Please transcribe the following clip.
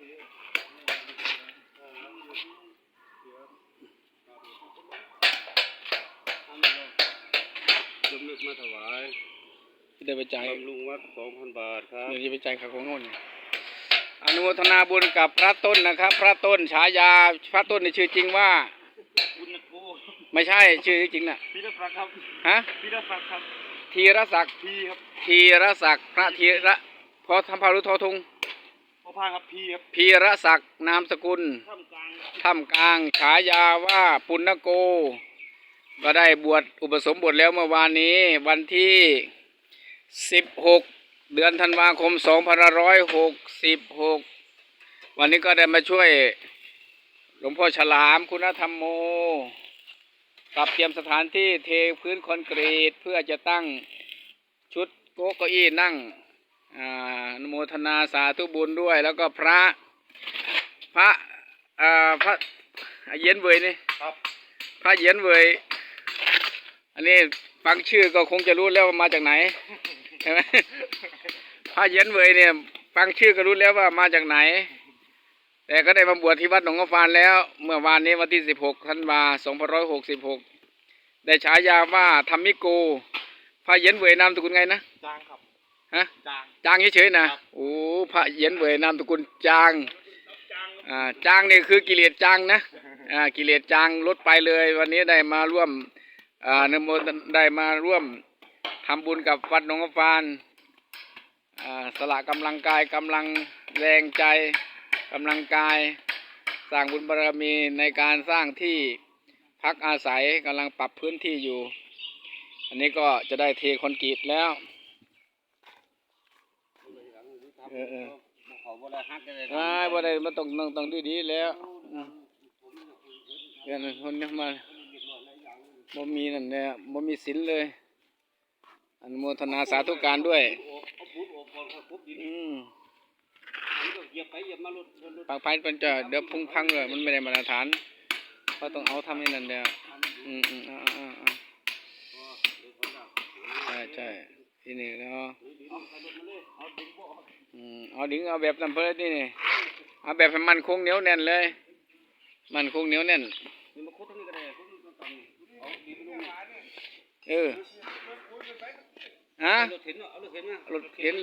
ลมลึกมาถวายเดี๋ยวไปจ่ายลุงวัดสองพันบาทครับเดี๋จะไปจ่ายขาของโน่นอนุโมทนาบุญกับพระต้นนะครับ พระต้นฉายาพระต้นในชื่อจริงว่า บุญโกูไม่ใช่ชื่อจริงน่ะพีรศักดิ์ครับฮะพีรศักดิ์ครับ ธีรศักดิ์ทีครับธีรศักดิ์พระธีระพอทำพารุทอทุง อพานครับพีครับพีรศักดิ์นามสกุลท่ามกลางถ้ำกลางฉายาว่าปุณณโก ก็ได้บวชอุปสมบทแล้วเมื่อวานนี้ วันที่ 16 เดือนธันวาคม 2566 วันนี้ก็ได้มาช่วยหลวงพ่อฉลามคุณธรรมโมปรับเตรียมสถานที่เทพื้นคอนกรีตเพื่อจะตั้งชุดโก๊ะเก้าอี้นั่ง อ่าอนุโมทนาสาธุบุญด้วย แล้วก็พระพระอ่าพระเย็นเวยนี่ครับพระเย็นเวยอันนี้ฟังชื่อก็คงจะรู้แล้วว่ามาจากไหนใช่ไหมพระเย็นเวยเนี่ยฟังชื่อก็รู้แล้วว่ามาจากไหน แต่ก็ได้มาบวชที่วัดหนองกระฟานแล้ว เมื่อวานนี้วันที่16ธันวา2566ได้ฉายาว่าธรรมิโกพระเย็นเวยนามสกุลไงนะจางครับ ฮะจางจางเฉยๆนะครับโอ้พระเย็นเวยนามสกุลจางอ่าจางนี่คือกิเลสจางนะอ่ากิเลสจางลดไปเลย วันนี้ได้มาร่วมอ่านโมทได้มาร่วมทำบุญกับวัดหนองกระฟานอ่าสละกำลังกายกำลังแรงใจกำลังกาย สร้างบุญบารมีในการสร้างที่พักอาศัยกำลังปรับพื้นที่อยู่ อันนี้ก็จะได้เทคอนกรีตแล้ว เออเออเขาบ่ได้ฮักกันเลยอ่าบ่ได้มันต้องต้องต้องดีๆแล้วอืมเดี๋ยวนะคนนี้มาบ่มีนั่นแหละบ่มีศีลเลยอนุโมทนาสาธุการด้วยเอาปุ๊บออกก่อนครับปุ๊บดินอืมเหยียบไปเหยียบมารถรถรถปากไฟมันจะเดี๋ยวพุ่งพังเลยมันไม่ได้มาตรฐานก็ต้องเอาทำให้นั่นแล้วอืมอืมอ่าอ่าอ่าใช่ใช่ ที่นี่แล้วอืมเอาดึงเอาแบบนั้นเพิ่นนี่นี่เอาแบบให้มันคงเหนียวแน่นเลย มันคงเหนียวแน่นนี่มาคุดทั้งนี้ก็ได้คุดทั้งนี้ก็ได้เอาดินลงเออฮะเอารถเข็นเอา